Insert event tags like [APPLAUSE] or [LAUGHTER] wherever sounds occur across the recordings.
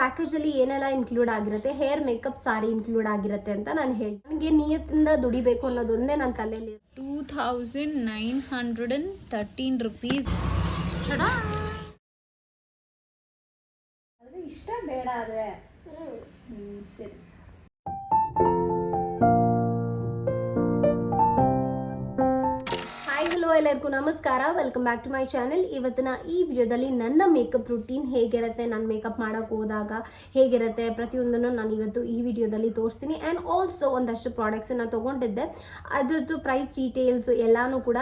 ಪ್ಯಾಕೇಜಲ್ಲಿ ಏನೆಲ್ಲ ಇನ್ಕ್ಲೂಡ್ ಆಗಿರುತ್ತೆ? Hair makeup ಸಾರಿ include ಆಗಿರುತ್ತೆ ಅಂತ ನಾನು ಹೇಳಿ ನನಗೆ ನಿಯತ್ತಿಂದ ದುಡಿಬೇಕು ಅನ್ನೋದೊಂದೇ ನನ್ನ ತಲೆಯಲ್ಲಿ two thousand nine hundred and thirteen rupees ಆದರೆ ಇಷ್ಟ ಬೇಡ ಆದರೆ. ಸರಿ. ಎಲ್ಲರಿಗೂ ನಮಸ್ಕಾರ. Welcome back to my channel ಇವತ್ತಿನ ಈ ವಿಡಿಯೋದಲ್ಲಿ ನನ್ನ ಮೇಕಪ್ ರುಟೀನ್ ಹೇಗಿರುತ್ತೆ, ನಾನು ಮೇಕಪ್ ಮಾಡೋಕ್ಕೆ ಹೋದಾಗ ಹೇಗಿರುತ್ತೆ ಪ್ರತಿಯೊಂದನ್ನು ನಾನು ಇವತ್ತು ಈ ವಿಡಿಯೋದಲ್ಲಿ ತೋರಿಸ್ತೀನಿ. ಆ್ಯಂಡ್ ಆಲ್ಸೋ ಒಂದಷ್ಟು ಪ್ರಾಡಕ್ಟ್ಸನ್ನು ತೊಗೊಂಡಿದ್ದೆ. ಅದ್ರದ್ದು ಪ್ರೈಸ್ ಡೀಟೇಲ್ಸ್ ಎಲ್ಲನೂ ಕೂಡ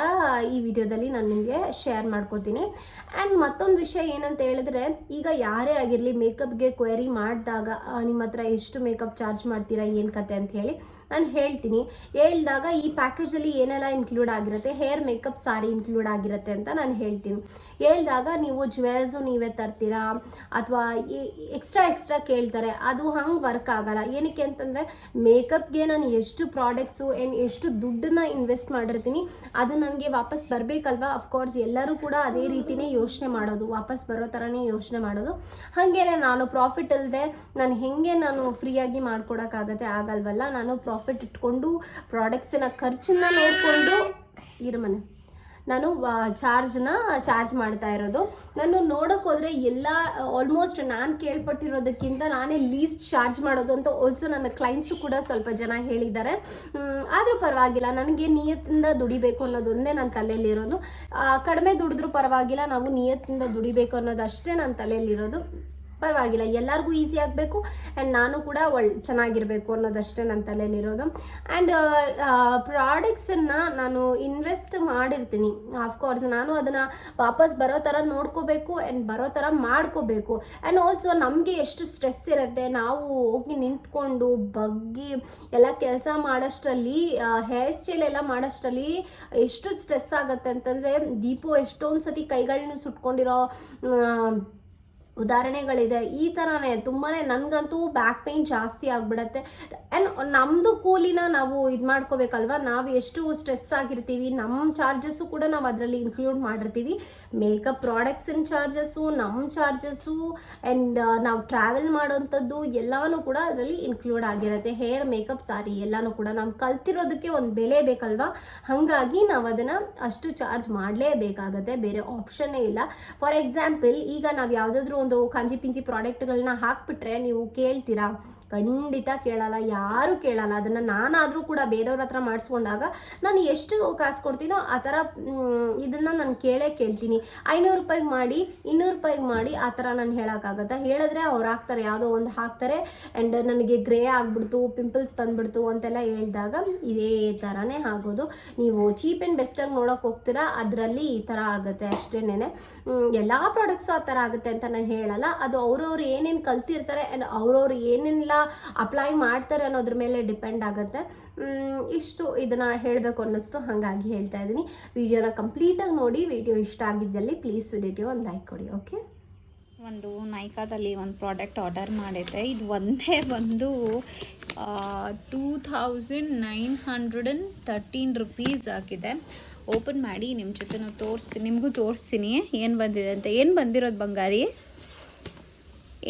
ಈ ವಿಡಿಯೋದಲ್ಲಿ ನಾನು ನಿಮಗೆ ಶೇರ್ ಮಾಡ್ಕೋತೀನಿ. ಆ್ಯಂಡ್ ಮತ್ತೊಂದು ವಿಷಯ ಏನಂತ ಹೇಳಿದ್ರೆ, ಈಗ ಯಾರೇ ಆಗಿರಲಿ ಮೇಕಪ್ಗೆ ಕ್ವೆರಿ ಮಾಡಿದಾಗ ನಿಮ್ಮ ಹತ್ರ ಎಷ್ಟು ಮೇಕಪ್ ಚಾರ್ಜ್ ಮಾಡ್ತೀರಾ, ಏನು ಕತೆ? ಅಂತ ಹೇಳಿ ನಾನು ಹೇಳ್ತೀನಿ. ಹೇಳಿದಾಗ ಈ ಪ್ಯಾಕೇಜಲ್ಲಿ ಏನೆಲ್ಲ ಇನ್ಕ್ಲೂಡ್ ಆಗಿರುತ್ತೆ ಹೇರ್ ಮೇಕಪ್ ಸಾರಿ ಇನ್ಕ್ಲೂಡ್ ಆಗಿರುತ್ತೆ ಅಂತ ನಾನು ಹೇಳ್ತೀನಿ. ಹೇಳಿದಾಗ ನೀವು ಜ್ಯುವೆಲ್ಸು ನೀವೇ ತರ್ತೀರಾ? ಅಥವಾ ಎಕ್ಸ್ಟ್ರಾ ಎಕ್ಸ್ಟ್ರಾ ಕೇಳ್ತಾರೆ. ಅದು ಹಂಗೆ ವರ್ಕ್ ಆಗಲ್ಲ. ಏನಕ್ಕೆ ಅಂತಂದರೆ ಮೇಕಪ್ಗೆ ನಾನು ಎಷ್ಟು ಪ್ರಾಡಕ್ಟ್ಸು ಆ್ಯಂಡ್ ಎಷ್ಟು ದುಡ್ಡನ್ನ ಇನ್ವೆಸ್ಟ್ ಮಾಡಿರ್ತೀನಿ, ಅದು ನನಗೆ ವಾಪಸ್ ಬರಬೇಕಲ್ವಾ? ಅಫ್ಕೋರ್ಸ್ ಎಲ್ಲರೂ ಕೂಡ ಅದೇ ರೀತಿನೇ ಯೋಚನೆ ಮಾಡೋದು. ವಾಪಸ್ ಬರೋ ಥರನೇ ಯೋಚನೆ ಮಾಡೋದು. ಹಾಗೇನೆ ನಾನು ಪ್ರಾಫಿಟ್ ಇಲ್ಲದೆ ನಾನು ಹೇಗೆ ನಾನು ಫ್ರೀಯಾಗಿ ಮಾಡ್ಕೊಡೋಕ್ಕಾಗತ್ತೆ ಆಗಲ್ವಲ್ಲ? ನಾನು ಪ್ರಾಫಿಟ್ ಇಟ್ಕೊಂಡು ಪ್ರಾಡಕ್ಟ್ಸಿನ ಖರ್ಚನ್ನ ನೋಡಿಕೊಂಡು ಇರಮನೆ. ನಾನು ಚಾರ್ಜ್ನ ಚಾರ್ಜ್ ಮಾಡ್ತಾ ಇರೋದು. ನಾನು ನೋಡೋಕೆ ಹೋದರೆ ಎಲ್ಲ ಆಲ್ಮೋಸ್ಟ್ ನಾನು ಕೇಳ್ಪಟ್ಟಿರೋದಕ್ಕಿಂತ ನಾನೇ ಲೀಸ್ಟ್ ಚಾರ್ಜ್ ಮಾಡೋದು ಅಂತ ಆಲ್ಸೋ ನನ್ನ ಕ್ಲೈಂಟ್ಸು ಕೂಡ ಸ್ವಲ್ಪ ಜನ ಹೇಳಿದ್ದಾರೆ. ಆದರೂ ಪರವಾಗಿಲ್ಲ, ನನಗೆ ನಿಯತ್ತಿಂದ ದುಡಿಬೇಕು ಅನ್ನೋದೊಂದೇ ನನ್ನ ತಲೆಯಲ್ಲಿರೋದು. ಕಡಿಮೆ ದುಡಿದ್ರೂ ಪರವಾಗಿಲ್ಲ, ನಾವು ನಿಯತ್ತಿಂದ ದುಡಿಬೇಕು ಅನ್ನೋದಷ್ಟೇ ನನ್ನ ತಲೆಯಲ್ಲಿರೋದು. ಪರವಾಗಿಲ್ಲ, ಎಲ್ಲರಿಗೂ ಈಸಿ ಆಗಬೇಕು ಆ್ಯಂಡ್ ನಾನು ಕೂಡ ಒಳ್ಳೆ ಚೆನ್ನಾಗಿರಬೇಕು ಅನ್ನೋದಷ್ಟೇ ನನ್ನ ತಲೆಯಲ್ಲಿರೋದು ಆ್ಯಂಡ್ ಪ್ರಾಡಕ್ಟ್ಸನ್ನು ನಾನು ಇನ್ವೆಸ್ಟ್ ಮಾಡಿರ್ತೀನಿ. ಆಫ್ಕೋರ್ಸ್ ನಾನು ಅದನ್ನು ವಾಪಸ್ ಬರೋ ಥರ ನೋಡ್ಕೋಬೇಕು ಆ್ಯಂಡ್ ಬರೋ ಥರ ಮಾಡ್ಕೋಬೇಕು. ಆ್ಯಂಡ್ ಆಲ್ಸೋ ನಮಗೆ ಎಷ್ಟು ಸ್ಟ್ರೆಸ್ ಇರುತ್ತೆ, ನಾವು ಹೋಗಿ ನಿಂತ್ಕೊಂಡು ಬಗ್ಗಿ ಎಲ್ಲ ಕೆಲಸ ಮಾಡೋಷ್ಟರಲ್ಲಿ ಹೇರ್ ಸ್ಟೈಲ್ ಎಲ್ಲ ಮಾಡೋಷ್ಟರಲ್ಲಿ ಎಷ್ಟು ಸ್ಟ್ರೆಸ್ ಆಗುತ್ತೆ ಅಂತಂದರೆ ದೀಪು ಎಷ್ಟೊಂದು ಸತಿ ಕೈಗಳನ್ನ ಸುಟ್ಕೊಂಡಿರೋ ಉದಾಹರಣೆಗಳಿದೆ. ಈ ಥರನೇ ತುಂಬಾ ನನಗಂತೂ ಬ್ಯಾಕ್ ಪೇಯ್ನ್ ಜಾಸ್ತಿ ಆಗಿಬಿಡತ್ತೆ. ಆ್ಯಂಡ್ ನಮ್ಮದು ಕೂಲಿನ ನಾವು ಇದು ಮಾಡ್ಕೋಬೇಕಲ್ವಾ? ನಾವು ಎಷ್ಟು ಸ್ಟ್ರೆಸ್ ಆಗಿರ್ತೀವಿ ನಮ್ಮ ಚಾರ್ಜಸ್ಸು ಕೂಡ ನಾವು ಅದರಲ್ಲಿ ಇನ್ಕ್ಲೂಡ್ ಮಾಡಿರ್ತೀವಿ. ಮೇಕಪ್ ಪ್ರಾಡಕ್ಟ್ಸಿನ ಚಾರ್ಜಸ್ಸು ನಮ್ಮ ಚಾರ್ಜಸ್ಸು ಆ್ಯಂಡ್ ನಾವು ಟ್ರಾವೆಲ್ ಮಾಡೋವಂಥದ್ದು ಎಲ್ಲನೂ ಕೂಡ ಅದರಲ್ಲಿ ಇನ್ಕ್ಲೂಡ್ ಆಗಿರುತ್ತೆ. ಹೇರ್ ಮೇಕಪ್ ಸಾರಿ ಎಲ್ಲನೂ ಕೂಡ ನಾವು ಕಲ್ತಿರೋದಕ್ಕೆ ಒಂದು ಬೆಲೆ ಬೇಕಲ್ವಾ? ಹಾಗಾಗಿ ನಾವು ಅದನ್ನು ಅಷ್ಟು ಚಾರ್ಜ್ ಮಾಡಲೇಬೇಕಾಗತ್ತೆ. ಬೇರೆ ಆಪ್ಷನ್ನೇ ಇಲ್ಲ. ಫಾರ್ ಎಕ್ಸಾಂಪಲ್ ಈಗ ನಾವು ಯಾವುದಾದ್ರೂ ಒಂದು ಕಾಂಜಿ ಪಿಂಜಿ ಪ್ರಾಡಕ್ಟ್ಗಳನ್ನ ಹಾಕ್ಬಿಟ್ರೆ ನೀವು ಕೇಳ್ತೀರಾ? ಖಂಡಿತ ಕೇಳಲ್ಲ, ಯಾರು ಕೇಳಲ್ಲ. ಅದನ್ನು ನಾನಾದರೂ ಕೂಡ ಬೇರೆಯವ್ರ ಹತ್ರ ಮಾಡಿಸ್ಕೊಂಡಾಗ ನಾನು ಎಷ್ಟು ಕಾಸು ಕೊಡ್ತೀನೋ ಆ ಥರ ಇದನ್ನು ನಾನು ಕೇಳೇ ಕೇಳ್ತೀನಿ. ಐನೂರು ರೂಪಾಯಿಗೆ ಮಾಡಿ, ಇನ್ನೂರು ರೂಪಾಯಿಗೆ ಮಾಡಿ ಆ ಥರ ನಾನು ಹೇಳೋಕ್ಕಾಗತ್ತಾ? ಹೇಳಿದ್ರೆ ಅವ್ರು ಹಾಕ್ತಾರೆ, ಯಾವುದೋ ಒಂದು ಹಾಕ್ತಾರೆ. ಆ್ಯಂಡ್ ನನಗೆ ಗ್ರೇ ಆಗ್ಬಿಡ್ತು, ಪಿಂಪಲ್ಸ್ ಬಂದ್ಬಿಡ್ತು ಅಂತೆಲ್ಲ ಹೇಳಿದಾಗ ಇದೇ ಥರನೇ ಆಗೋದು. ನೀವು ಚೀಪ್ ಆ್ಯಂಡ್ ಬೆಸ್ಟಾಗಿ ನೋಡೋಕೆ ಹೋಗ್ತೀರಾ, ಅದರಲ್ಲಿ ಈ ಥರ ಆಗುತ್ತೆ ಅಷ್ಟೇನೆ ಎಲ್ಲ ಪ್ರಾಡಕ್ಟ್ಸು ಆ ಥರ ಆಗುತ್ತೆ ಅಂತ ನಾನು ಹೇಳಲ್ಲ. ಅದು ಅವ್ರವ್ರು ಏನೇನು ಕಲ್ತಿರ್ತಾರೆ ಆ್ಯಂಡ್ ಅವ್ರವ್ರು ಏನೆಲ್ಲ ಅಪ್ಲೈ ಮಾಡ್ತಾರೆ ಅನ್ನೋದ್ರ ಮೇಲೆ ಡಿಪೆಂಡ್ ಆಗುತ್ತೆ. ಇಷ್ಟು ಇದನ್ನು ಹೇಳಬೇಕು ಅನ್ನಿಸ್ತು ಹಾಗಾಗಿ ಹೇಳ್ತಾ ಇದ್ದೀನಿ. ವಿಡಿಯೋನ ಕಂಪ್ಲೀಟಾಗಿ ನೋಡಿ, ವಿಡಿಯೋ ಇಷ್ಟ ಆಗಿದ್ದಲ್ಲಿ ಪ್ಲೀಸ್ ವಿಡಿಯೋಗೆ ಒಂದು ಲೈಕ್ ಕೊಡಿ ಓಕೆ ಒಂದು ನೈಕಾದಲ್ಲಿ ಒಂದು ಪ್ರಾಡಕ್ಟ್ ಆರ್ಡರ್ ಮಾಡಿದ್ದೆ ಇದು ಒಂದೇ ಒಂದು two thousand nine hundred and thirteen rupees ಆಗಿದೆ. ಓಪನ್ ಮಾಡಿ ನಿಮ್ಮ ಜೊತೆ ನಾವು ತೋರಿಸ್ತೀನಿ, ನಿಮಗೂ ತೋರಿಸ್ತೀನಿ. ಏನು ಬಂದಿದೆ ಅಂತ. ಏನು ಬಂದಿರೋದು ಬಂಗಾರಿ?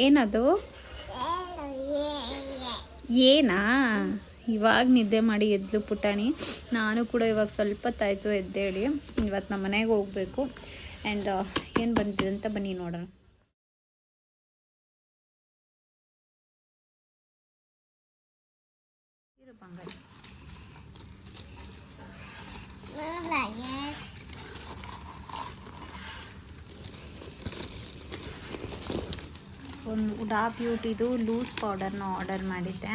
ಏನದು? ಏನಾ? ಇವಾಗ ನಿದ್ದೆ ಮಾಡಿ ಎದ್ಲು ಪುಟಾಣಿ. ನಾನು ಕೂಡ ಇವಾಗ ಸ್ವಲ್ಪ ತಾಯ್ತು ಎದ್ದೇಳಿ ಇವತ್ತು ನಮ್ಮ ಮನೆಗೆ ಹೋಗಬೇಕು. ಆ್ಯಂಡ್ ಏನು ಬಂದಿದೆ ಅಂತ ಬನ್ನಿ ನೋಡೋಣ. ಒಂದು ಉಡಾ ಬ್ಯೂಟಿದು ಲೂಸ್ ಪೌಡರ್ನ ಆರ್ಡರ್ ಮಾಡಿದ್ದೆ.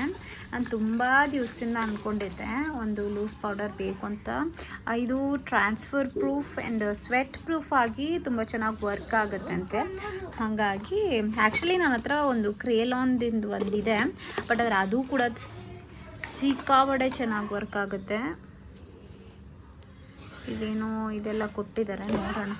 ನಾನು ತುಂಬ ದಿವಸದಿಂದ ಅಂದ್ಕೊಂಡಿದ್ದೆ ಒಂದು ಲೂಸ್ ಪೌಡರ್ ಬೇಕು ಅಂತ. ಇದು transfer proof and sweat proof ಆಗಿ ತುಂಬ ಚೆನ್ನಾಗಿ ವರ್ಕ್ ಆಗುತ್ತಂತೆ ಹಾಗಾಗಿ ಆ್ಯಕ್ಚುಲಿ ನನ್ನ ಹತ್ರ ಒಂದು ಕ್ರೇಲಾನ್ದಿಂದ ಒಂದಿದೆ ಬಟ್ ಆದರೆ ಅದು ಕೂಡ ಸಿಕ್ಕಾಬಡೆ ಚೆನ್ನಾಗಿ ವರ್ಕ್ ಆಗುತ್ತೆ. ಇದೇನೋ ಇದೆಲ್ಲ ಕೊಟ್ಟಿದ್ದಾರೆ ನೋಡೋಣ.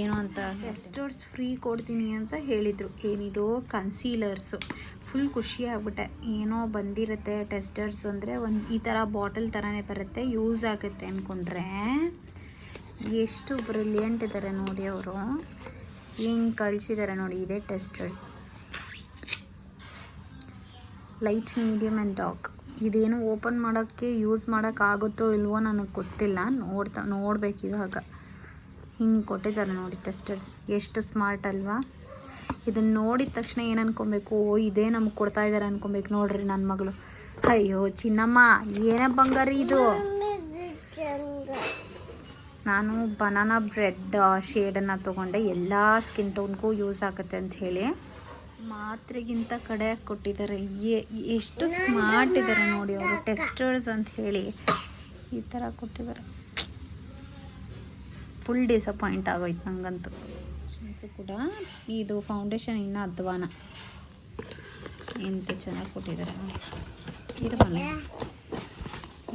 ಏನು ಅಂತ. ಟೆಸ್ಟರ್ಸ್ ಫ್ರೀ ಕೊಡ್ತೀನಿ ಅಂತ ಹೇಳಿದರು. ಏನಿದು ಕನ್ಸೀಲರ್ಸು ಫುಲ್ ಖುಷಿ ಆಗ್ಬಿಟ್ಟೆ. ಏನೋ ಬಂದಿರುತ್ತೆ ಟೆಸ್ಟರ್ಸ್ ಅಂದರೆ ಒಂದು ಈ ಥರ ಬಾಟಲ್ ಥರನೇ ಬರುತ್ತೆ ಯೂಸ್ ಆಗುತ್ತೆ ಅಂದ್ಕೊಂಡ್ರೆ ಎಷ್ಟು ಬ್ರಿಲಿಯಂಟ್ ಇದ್ದಾರೆ ನೋಡಿ ಅವರು. ಹಿಂಗೆ ಕಳಿಸಿದ್ದಾರೆ ನೋಡಿ ಇದೇ testers light medium and dark ಇದೇನು ಓಪನ್ ಮಾಡೋಕ್ಕೆ ಯೂಸ್ ಮಾಡೋಕ್ಕಾಗುತ್ತೋ ಇಲ್ವೋ ನನಗೆ ಗೊತ್ತಿಲ್ಲ. ನೋಡ್ತಾ ನೋಡ್ಬೇಕು ಇವಾಗ. ಹಿಂಗೆ ಕೊಟ್ಟಿದ್ದಾರೆ ನೋಡಿ ಟೆಸ್ಟರ್ಸ್ ಎಷ್ಟು ಸ್ಮಾರ್ಟ್ ಅಲ್ವಾ? ಇದನ್ನು ನೋಡಿದ ತಕ್ಷಣ ಏನು ಅನ್ಕೊಬೇಕು? ಓ, ಇದೇ ನಮ್ಗೆ ಕೊಡ್ತಾ ಇದ್ದಾರೆ ಅನ್ಕೊಬೇಕು ನೋಡ್ರಿ ನನ್ನ ಮಗಳು. ಅಯ್ಯೋ, ಚಿನ್ನಮ್ಮ, ಏನೇ ಬಂಗಾರಿ ಇದು? ನಾನು ಬನಾನಾ ಬ್ರೆಡ್ ಶೇಡನ್ನು ತೊಗೊಂಡೆ. ಎಲ್ಲ ಸ್ಕಿನ್ ಟೋನ್ಗೂ ಯೂಸ್ ಆಗುತ್ತೆ ಅಂತ ಹೇಳಿ. ಮಾತ್ರೆಗಿಂತ ಕಡೆ ಕೊಟ್ಟಿದ್ದಾರೆ ಎಷ್ಟು ಸ್ಮಾರ್ಟ್ ಇದ್ದಾರೆ ನೋಡಿ ಅವರು. ಟೆಸ್ಟರ್ಸ್ ಅಂತ ಹೇಳಿ ಈ ಥರ ಕೊಟ್ಟಿದ್ದಾರೆ. ಫುಲ್ ಡಿಸಪಾಯಿಂಟ್ ಆಗೋಯ್ತು ನಂಗಂತೂ. Foundations ಕೂಡ ಇದು ಫೌಂಡೇಶನ್ ಇನ್ನೂ ಅಧ್ವಾನ ಎಂತ ಚೆನ್ನಾಗಿ ಕೊಟ್ಟಿದ್ದಾರೆ. ಇರಬಲ್ಲ.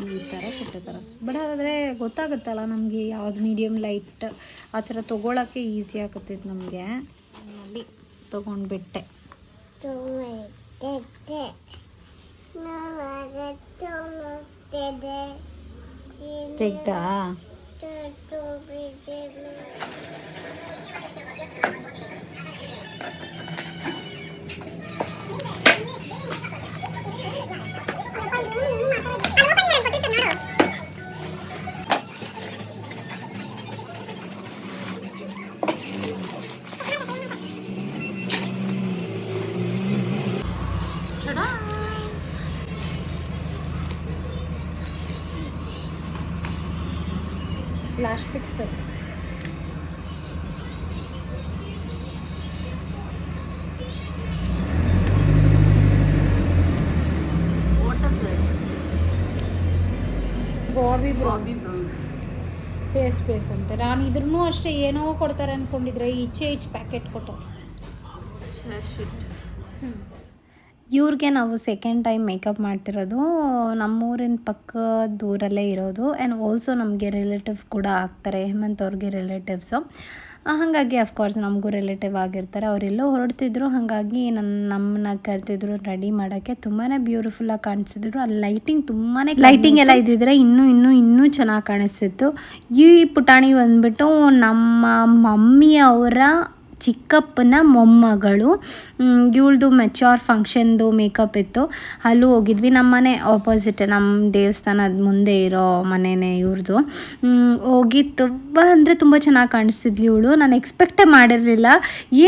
ಈ ಥರ ಕೊಟ್ಟಿದ್ದಾರೆ. ಬಟ್ ಆದರೆ ಗೊತ್ತಾಗುತ್ತಲ್ಲ ನಮಗೆ ಯಾವ್ದು ಮೀಡಿಯಮ್ ಲೈಟ್ ಆ ಥರ ತೊಗೊಳಕ್ಕೆ ಈಸಿ ಆಗುತ್ತಿತ್ತು ನಮಗೆ. ಅಲ್ಲಿ ತೊಗೊಂಡ್ಬಿಟ್ಟೆ. とめててなられとの手でできたちょっと見てる ತೆಗ್ದಾ last fix Bobby Brown face face ಅಂತ ನಾನು ಇದ್ರೂ ಅಷ್ಟೇ ಏನೋ ಕೊಡ್ತಾರೆ ಅನ್ಕೊಂಡಿದ್ರೆ ಈಚೆ ಈಚೆ ಪ್ಯಾಕೆಟ್ ಕೊಟ್ಟು ಇವ್ರಿಗೆ ನಾವು ಸೆಕೆಂಡ್ ಟೈಮ್ ಮೇಕಪ್ ಮಾಡ್ತಿರೋದು ನಮ್ಮೂರಿನ ಪಕ್ಕದ ದೂರಲ್ಲೇ ಇರೋದು ಆ್ಯಂಡ್ ಆಲ್ಸೋ ನಮಗೆ ರಿಲೇಟಿವ್ ಕೂಡ ಆಗ್ತಾರೆ ಹೇಮಂತ್ ಅವ್ರಿಗೆ ರಿಲೇಟಿವ್ಸು ಹಾಗಾಗಿ ಅಫ್ಕೋರ್ಸ್ ನಮಗೂ ರಿಲೇಟಿವ್ ಆಗಿರ್ತಾರೆ. ಅವರೆಲ್ಲೋ ಹೊರಡ್ತಿದ್ರು ಹಾಗಾಗಿ ನನ್ನ ನಮ್ಮನ್ನ ಕರೆತಿದ್ರು ರೆಡಿ ಮಾಡೋಕ್ಕೆ ತುಂಬಾ ಬ್ಯೂಟಿಫುಲ್ಲಾಗಿ ಕಾಣಿಸಿದ್ರು. ಅಲ್ಲಿ ಲೈಟಿಂಗ್ ತುಂಬಾ ಲೈಟಿಂಗ್ ಎಲ್ಲ ಇದ್ದಿದ್ರೆ ಇನ್ನೂ ಇನ್ನೂ ಇನ್ನೂ ಚೆನ್ನಾಗಿ ಕಾಣಿಸ್ತಿತ್ತು. ಈ ಪುಟಾಣಿ ಬಂದ್ಬಿಟ್ಟು ನಮ್ಮ ಮಮ್ಮಿ ಅವರ ಚಿಕ್ಕಪ್ಪನ ಮೊಮ್ಮಗಳು ಇವಳ್ದು ಮೆಚೂರ್ ಫಂಕ್ಷನ್ದು ಮೇಕಪ್ ಇತ್ತು. ಅಲ್ಲೂ ಹೋಗಿದ್ವಿ. ನಮ್ಮ ಮನೆ ಆಪೋಸಿಟ್ ನಮ್ಮ ದೇವಸ್ಥಾನದ ಮುಂದೆ ಇರೋ ಮನೆನೇ ಇವ್ರದ್ದು ಹೋಗಿ ತುಂಬ ಅಂದರೆ ತುಂಬ ಚೆನ್ನಾಗಿ ಕಾಣಿಸ್ತಿದ್ಲು ಇವಳು. ನಾನು ಎಕ್ಸ್ಪೆಕ್ಟೇ ಮಾಡಿರಲಿಲ್ಲ.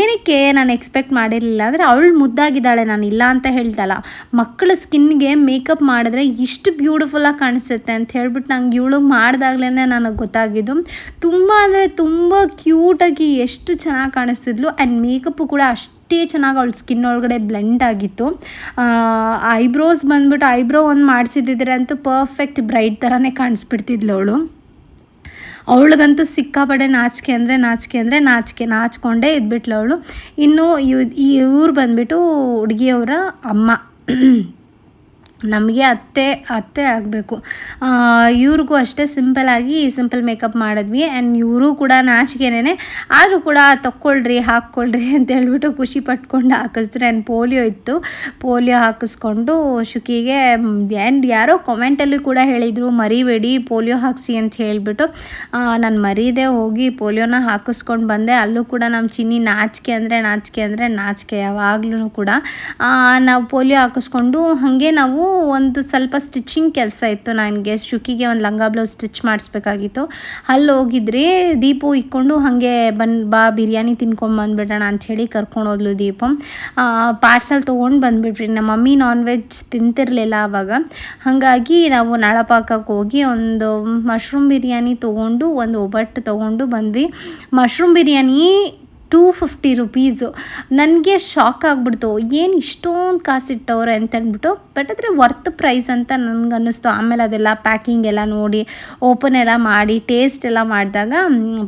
ಏನಕ್ಕೆ ನಾನು ಎಕ್ಸ್ಪೆಕ್ಟ್ ಮಾಡಿರಲಿಲ್ಲ ಅಂದರೆ ಅವಳು ಮುದ್ದಾಗಿದ್ದಾಳೆ. ನಾನು ಇಲ್ಲ ಅಂತ ಹೇಳ್ತಲ್ಲ ಮಕ್ಕಳ ಸ್ಕಿನ್ಗೆ ಮೇಕಪ್ ಮಾಡಿದ್ರೆ ಇಷ್ಟು ಬ್ಯೂಟಿಫುಲ್ಲಾಗಿ ಕಾಣಿಸುತ್ತೆ ಅಂತ ಹೇಳ್ಬಿಟ್ಟು ನಂಗೆ ಇವಳು ಮಾಡಿದಾಗ್ಲೇ ನನಗೆ ಗೊತ್ತಾಗಿದ್ದು. ತುಂಬ ಅಂದರೆ ತುಂಬ ಕ್ಯೂಟಾಗಿ ಎಷ್ಟು ಚೆನ್ನಾಗಿ ಕಾಣಿಸ್ತಿದ್ಲು ಆ್ಯಂಡ್ ಮೇಕಪ್ಪು ಕೂಡ ಅಷ್ಟೇ ಚೆನ್ನಾಗಿ ಅವಳ ಸ್ಕಿನ್ ಒಳಗಡೆ ಬ್ಲೆಂಡ್ ಆಗಿತ್ತು. ಐಬ್ರೋಸ್ ಬಂದ್ಬಿಟ್ಟು ಐಬ್ರೋ ಒಂದು ಮಾಡಿಸಿದ್ದಿದ್ರೆ ಅಂತೂ ಪರ್ಫೆಕ್ಟ್ ಬ್ರೈಟ್ ಥರನೇ ಕಾಣಿಸ್ಬಿಡ್ತಿದ್ಲು ಅವಳು. ಅವಳಿಗಂತೂ ಸಿಕ್ಕಾಪಡೆ ನಾಚಿಕೆ ಅಂದರೆ ನಾಚಿಕೆ ಅಂದರೆ ನಾಚಿಕೆ. ನಾಚಿಕೊಂಡೇ ಇದ್ಬಿಟ್ಲು ಅವಳು. ಇನ್ನು ಇವ್ ಇವ್ರು ಬಂದ್ಬಿಟ್ಟು ಹುಡುಗಿಯವರ ಅಮ್ಮ. ನಮಗೆ ಅತ್ತೆ ಅತ್ತೆ ಆಗಬೇಕು. ಇವ್ರಿಗೂ ಅಷ್ಟೇ ಸಿಂಪಲಾಗಿ ಸಿಂಪಲ್ ಮೇಕಪ್ ಮಾಡಿದ್ವಿ. ಆ್ಯಂಡ್ ಇವರು ಕೂಡ ನಾಚಿಕೆನೇ ಆದರೂ ಕೂಡ ತಕ್ಕೊಳ್ರಿ, ಹಾಕ್ಕೊಳ್ರಿ [LAUGHS] ಅಂತ ಹೇಳ್ಬಿಟ್ಟು ಖುಷಿ ಪಟ್ಕೊಂಡು ಹಾಕಿಸಿದ್ರು. ಆ್ಯಂಡ್ ಪೋಲಿಯೋ ಇತ್ತು. ಪೋಲಿಯೋ ಹಾಕಿಸ್ಕೊಂಡು ಶುಕಿಗೆ ಆ್ಯಂಡ್ ಯಾರೋ ಕಾಮೆಂಟಲ್ಲಿ ಕೂಡ ಹೇಳಿದರು, ಮರಿಬೇಡಿ, ಪೋಲಿಯೋ ಹಾಕಿಸಿ ಅಂತ ಹೇಳಿಬಿಟ್ಟು. ನಾನು ಮರೀದೆ ಹೋಗಿ ಪೋಲಿಯೋನ ಹಾಕಿಸ್ಕೊಂಡು ಬಂದೆ. ಅಲ್ಲೂ ಕೂಡ ನಮ್ಮ ಚಿನ್ನಿ ನಾಚಿಕೆ ಅಂದರೆ ನಾಚಿಕೆ ಅಂದರೆ ನಾಚಿಕೆ ಯಾವಾಗಲೂ ಕೂಡ. ನಾವು ಪೋಲಿಯೋ ಹಾಕಿಸ್ಕೊಂಡು ಹಾಗೆ ನಾವು ಒಂದು ಸ್ವಲ್ಪ ಸ್ಟಿಚಿಂಗ್ ಕೆಲಸ ಇತ್ತು ನನಗೆ. ಶುಕಿಗೆ ಒಂದು ಲಂಗ ಬ್ಲೌಸ್ ಸ್ಟಿಚ್ ಮಾಡಿಸ್ಬೇಕಾಗಿತ್ತು. ಅಲ್ಲಿ ಹೋಗಿದ್ರಿ ದೀಪು ಇಕ್ಕೊಂಡು ಹಾಗೆ ಬಂದು, ಬಾ, ಬಿರಿಯಾನಿ ಅಂಥೇಳಿ ಕರ್ಕೊಂಡು ಹೋದ್ಲು ದೀಪು. ಪಾರ್ಸಲ್ ತೊಗೊಂಡು ಬಂದುಬಿಟ್ರಿ. ನಮ್ಮ ಮಮ್ಮಿ ನಾನ್ ವೆಜ್ ತಿಂತಿರಲಿಲ್ಲ ಆವಾಗ ಹಾಗಾಗಿ ನಾವು ನಳಪಾಕಕ್ಕೆ ಹೋಗಿ ಒಂದು ಮಶ್ರೂಮ್ ಬಿರಿಯಾನಿ ತೊಗೊಂಡು, ಒಂದು ಒಬ್ಬಟ್ಟು ತೊಗೊಂಡು ಬಂದ್ವಿ. Mushroom biryani two fifty rupees ನನಗೆ ಶಾಕ್ ಆಗಿಬಿಡ್ತು. ಏನು ಇಷ್ಟೊಂದು ಕಾಸು ಇಟ್ಟವ್ರೆ ಅಂತ ಅಂದ್ಬಿಟ್ಟು ಬಟ್ ಆದರೆ ವರ್ತ್ ಪ್ರೈಸ್ ಅಂತ ನನಗೆ ಅನ್ನಿಸ್ತು. ಆಮೇಲೆ ಅದೆಲ್ಲ ಪ್ಯಾಕಿಂಗ್ ಎಲ್ಲ ನೋಡಿ ಓಪನ್ ಎಲ್ಲ ಮಾಡಿ ಟೇಸ್ಟ್ ಎಲ್ಲ ಮಾಡಿದಾಗ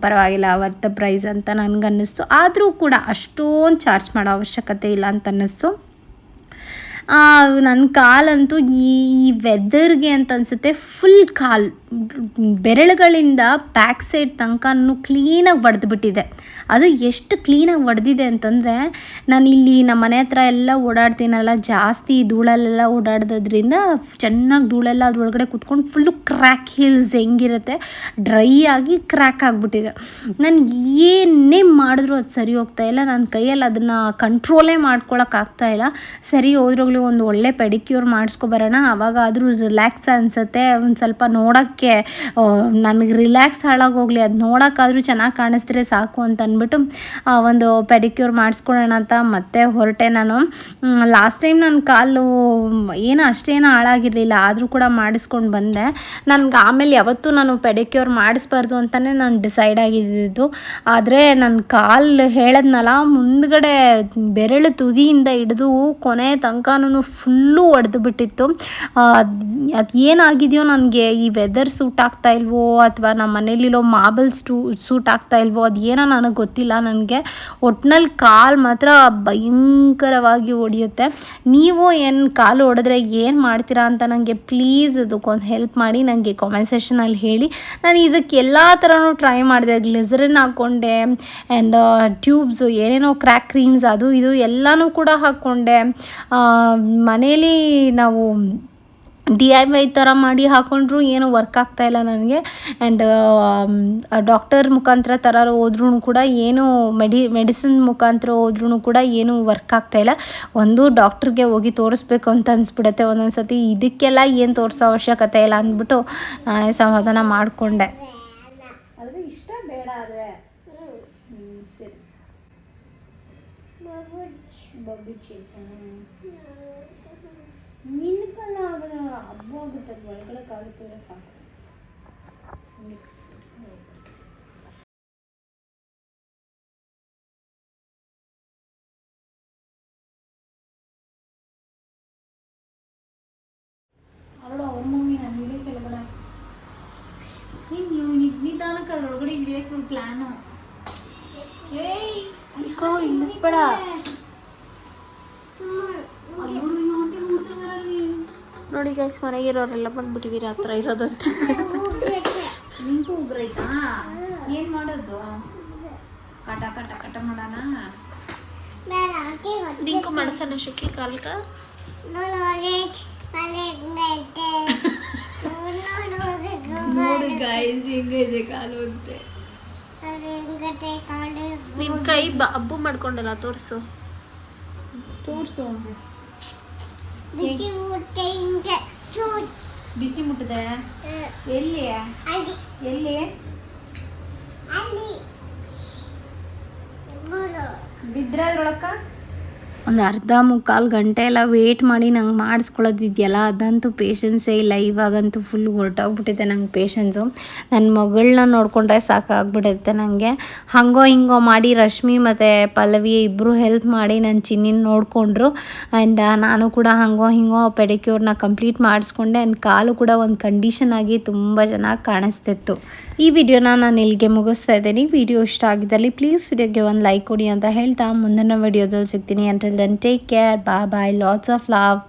ಪರವಾಗಿಲ್ಲ ವರ್ತ್ ಪ್ರೈಸ್ ಅಂತ ನನಗನ್ನಿಸ್ತು ಆದರೂ ಕೂಡ ಅಷ್ಟೊಂದು ಚಾರ್ಜ್ ಮಾಡೋ ಅವಶ್ಯಕತೆ ಇಲ್ಲ ಅಂತ ಅನ್ನಿಸ್ತು. ನನ್ನ ಕಾಲಂತೂ ಈ ವೆದರ್ಗೆ ಅಂತ ಅನಿಸುತ್ತೆ ಫುಲ್ ಕಾಲು, ಬೆರಳುಗಳಿಂದ ಬ್ಯಾಕ್ ಸೈಡ್ ತನಕನೂ ಕ್ಲೀನಾಗಿ ಬಡ್ದುಬಿಟ್ಟಿದೆ ಅದು ಎಷ್ಟು ಕ್ಲೀನಾಗಿ ಒಡೆದಿದೆ ಅಂತಂದರೆ, ನಾನು ಇಲ್ಲಿ ನಮ್ಮ ಮನೆ ಹತ್ರ ಎಲ್ಲ ಓಡಾಡ್ತೀನಲ್ಲ, ಜಾಸ್ತಿ ಧೂಳಲ್ಲೆಲ್ಲ ಓಡಾಡೋದ್ರಿಂದ ಚೆನ್ನಾಗಿ ಧೂಳೆಲ್ಲ ಅದ್ರೊಳಗಡೆ ಕುತ್ಕೊಂಡು ಫುಲ್ಲು ಕ್ರ್ಯಾಕ್ ಹಿಲ್ಸ್ ಹೆಂಗಿರುತ್ತೆ ಡ್ರೈ ಆಗಿ ಕ್ರ್ಯಾಕ್ ಆಗಿಬಿಟ್ಟಿದೆ. ನಾನು ಏನೇ ಮಾಡಿದ್ರು ಅದು ಸರಿ ಹೋಗ್ತಾ ಇಲ್ಲ ನನ್ನ ಕೈಯಲ್ಲಿ ಅದನ್ನು ಕಂಟ್ರೋಲೇ ಮಾಡ್ಕೊಳಕ್ಕೆ ಆಗ್ತಾ ಇಲ್ಲ. ಸರಿ ಹೋದ್ರೋಗ್ಲಿ ಮನೇಲಿ ಒಂದು ಒಳ್ಳೆ ಪೆಡಿಕ್ಯೂರ್ ಮಾಡಿಸ್ಕೊಬರೋಣ ಆವಾಗಾದರೂ ರಿಲ್ಯಾಕ್ಸ್ ಅನಿಸುತ್ತೆ. ಒಂದು ಸ್ವಲ್ಪ ನೋಡೋಕ್ಕೆ ನನಗೆ ರಿಲ್ಯಾಕ್ಸ್ ಹಾಳಾಗೋಗ್ಲಿ. ಅದು ನೋಡೋಕ್ಕಾದರೂ ಚೆನ್ನಾಗಿ ಕಾಣಿಸ್ತಿದ್ರೆ ಸಾಕು ಅಂತ ಅಂದ್ಬಿಟ್ಟು ಒಂದು ಪೆಡಿಕ್ಯೂರ್ ಮಾಡಿಸ್ಕೊಳ್ಳೋಣ ಅಂತ ಮತ್ತೆ ಹೊರಟೆ ನಾನು. ಲಾಸ್ಟ್ ಟೈಮ್ ನನ್ನ ಕಾಲು ಏನು ಅಷ್ಟೇನು ಹಾಳಾಗಿರಲಿಲ್ಲ. ಆದರೂ ಕೂಡ ಮಾಡಿಸ್ಕೊಂಡು ಬಂದೆ. ನನಗೆ ಆಮೇಲೆ ಯಾವತ್ತೂ ನಾನು ಪೆಡಿಕ್ಯೂರ್ ಮಾಡಿಸ್ಬಾರ್ದು ಅಂತಲೇ ನಾನು ಡಿಸೈಡ್ ಆಗಿದ್ದು. ಆದರೆ ನನ್ನ ಕಾಲು ಹೇಳದ್ನಲ್ಲ, ಮುಂದ್ಗಡೆ ಬೆರಳು ತುದಿಯಿಂದ ಹಿಡಿದು ಕೊನೆ ತನಕನೂ ಫುಲ್ಲು ಒಡೆದು ಬಿಟ್ಟಿತ್ತು. ಅದು ಏನಾಗಿದೆಯೋ ನನಗೆ ಈ ವೆದರ್ ಸೂಟ್ ಆಗ್ತಾ ಇಲ್ವೋ ಅಥವಾ ನಮ್ಮ ಮನೇಲಿರೋ ಮಾಬಲ್ ಟೂ ಸೂಟ್ ಆಗ್ತಾ ಇಲ್ವೋ ಅದು ಏನೋ ನನಗೆ ಗೊತ್ತಿಲ್ಲ. ನನಗೆ ಒಟ್ನಲ್ಲಿ ಕಾಲು ಮಾತ್ರ ಭಯಂಕರವಾಗಿ ಹೊಡೆಯುತ್ತೆ ನೀವು ಏನು ಕಾಲು ಹೊಡೆದ್ರೆ ಏನು ಮಾಡ್ತೀರಾ ಅಂತ ನನಗೆ ಪ್ಲೀಸ್ ಅದಕ್ಕೊಂದು ಹೆಲ್ಪ್ ಮಾಡಿ ನನಗೆ ಕಾಮೆಂಟ್ ಸೆಷನಲ್ಲಿ ಹೇಳಿ. ನಾನು ಇದಕ್ಕೆ ಎಲ್ಲ ಥರನೂ ಟ್ರೈ ಮಾಡಿದೆ. ಗ್ಲಿಸರಿನ್ ಹಾಕ್ಕೊಂಡೆ ಆ್ಯಂಡ್ ಟ್ಯೂಬ್ಸು ಏನೇನೋ ಕ್ರ್ಯಾಕ್ ಕ್ರೀಮ್ಸ್ ಅದು ಇದು ಎಲ್ಲನೂ ಕೂಡ ಹಾಕ್ಕೊಂಡೆ ಮನೇಲಿ ನಾವು ಡಿ ಐ ವೈ ಥರ ಮಾಡಿ ಹಾಕೊಂಡ್ರು ಏನು ವರ್ಕ್ ಆಗ್ತಾ ಇಲ್ಲ ನನಗೆ. ಆ್ಯಂಡ್ ಡಾಕ್ಟರ್ ಮುಖಾಂತರ ಥರ ಹೋದ್ರೂ ಕೂಡ ಏನು ಮೆಡಿ ಮೆಡಿಸಿನ್ ಮುಖಾಂತರ ಹೋದ್ರೂ ಕೂಡ ಏನು ವರ್ಕ್ ಆಗ್ತಾ ಇಲ್ಲ. ಒಂದು ಡಾಕ್ಟ್ರಿಗೆ ಹೋಗಿ ತೋರಿಸ್ಬೇಕು ಅಂತ ಅನಿಸ್ಬಿಡುತ್ತೆ ಒಂದೊಂದು ಸತಿ ಇದಕ್ಕೆಲ್ಲ ಏನು ತೋರಿಸೋ ಅವಶ್ಯಕತೆ ಇಲ್ಲ ಅಂದ್ಬಿಟ್ಟು ನಾನೇ ಸಮಾಧಾನ ಮಾಡಿಕೊಂಡೆ. ಆದರೆ ಇಷ್ಟ ಬೇಡ ಆದರೆ. ಸರಿ ಬಬ್ಬುಚ್ಚಿ ನಿನ್ನ ಕಲ್ಲ ಆಗದ ಹಬ್ಬ ಆಗುತ್ತೆ ಅದು ಒಳಗಡೆ ಕಾಲಕ್ಕಿದ್ರೆ ಸಾಕು ಅವಳು ಅವ್ರ ಮಮ್ಮಿ ನಾನು ಹೇಳಿ ಕೆಳಗಡೆ ನೀನು ನಿಧಾನಕ್ಕೆ ಅದ್ರೊಳಗಡೆ ಇರಬೇಕು ಪ್ಲ್ಯಾನು ಏಯ್ ಇಳಿಸ್ಬೇಡ ನೋಡಿ ಗೈಸ್ ಮನೆಗಿರೋರೆಲ್ಲ ಬಂದ್ಬಿಟ್ಟಿದ್ದೀರಿ ಹತ್ರ ಇರೋದು ಅಂತ ನಿಂಗೂ ಉಗ್ರೈತಾ ಏನು ಮಾಡೋದು? ಕಟ ಕಟ ಕಟ ಮಾಡೋಣ? ನಿಂಕು ಮನಸ್ಸನ್ನ ಶುಕಿ ಕಾಲ್ಕ. ನೋಡಿ ಗಾಯ್ಸ್ ಹೆಂಗಿದೆ ಕಾಲು ಅಂತೆ. ನಿನ್ ಕೈ ಬ ಹಬ್ಬು ಮಾಡ್ಕೊಂಡಲ್ಲ ತೋರ್ಸು. ತೋರಿಸು ಬಿಸಿ ಮುಟ್ಟದೆ ಎಲ್ಲಿ ಎಲ್ಲಿ ಬಿದ್ರ ಅದ್ರೊಳಕ್ಕ ಒಂದು ಅರ್ಧ ಮುಕ್ಕಾಲು ಗಂಟೆ ಎಲ್ಲ ವೇಟ್ ಮಾಡಿ ನಂಗೆ ಮಾಡಿಸ್ಕೊಳ್ಳೋದಿದೆಯಲ್ಲ ಅದಂತೂ ಪೇಷನ್ಸೇ ಇಲ್ಲ. ಇವಾಗಂತೂ ಫುಲ್ ಹೊರಟೋಗ್ಬಿಟ್ಟಿದೆ ನಂಗೆ ಪೇಷನ್ಸು ನನ್ನ ಮಗಳನ್ನ ನೋಡಿಕೊಂಡ್ರೆ ಸಾಕಾಗ್ಬಿಡುತ್ತೆ ನನಗೆ ಹಾಗೋ ಹಿಂಗೋ ಮಾಡಿ ರಶ್ಮಿ ಮತ್ತು ಪಲ್ಲವಿ ಇಬ್ಬರು ಹೆಲ್ಪ್ ಮಾಡಿ ನನ್ನ ಚಿನ್ನಿನ ನೋಡಿಕೊಂಡ್ರು. ಆ್ಯಂಡ್ ನಾನು ಕೂಡ ಹಾಗೋ ಹಿಂಗೋ ಪೆಡಿಕ್ಯೂರ್ನ ಕಂಪ್ಲೀಟ್ ಮಾಡಿಸ್ಕೊಂಡೆ. ಆ್ಯಂಡ್ ಕಾಲು ಕೂಡ ಒಂದು ಕಂಡೀಷನ್ ಆಗಿ ತುಂಬ ಚೆನ್ನಾಗಿ ಕಾಣಿಸ್ತಿತ್ತು. ಈ ವಿಡಿಯೋನ ನಾನು ಇಲ್ಲಿಗೆ ಮುಗಿಸ್ತಾ ಇದ್ದೀನಿ. ವಿಡಿಯೋ ಇಷ್ಟ ಆಗಿದ್ದಲ್ಲಿ ಪ್ಲೀಸ್ ವಿಡಿಯೋಗೆ ಒಂದು ಲೈಕ್ ಕೊಡಿ ಅಂತ ಹೇಳ್ತಾ ಮುಂದಿನ ವಿಡಿಯೋದಲ್ಲಿ ಸಿಗ್ತೀನಿ. Until then take care. Bye bye lots of love.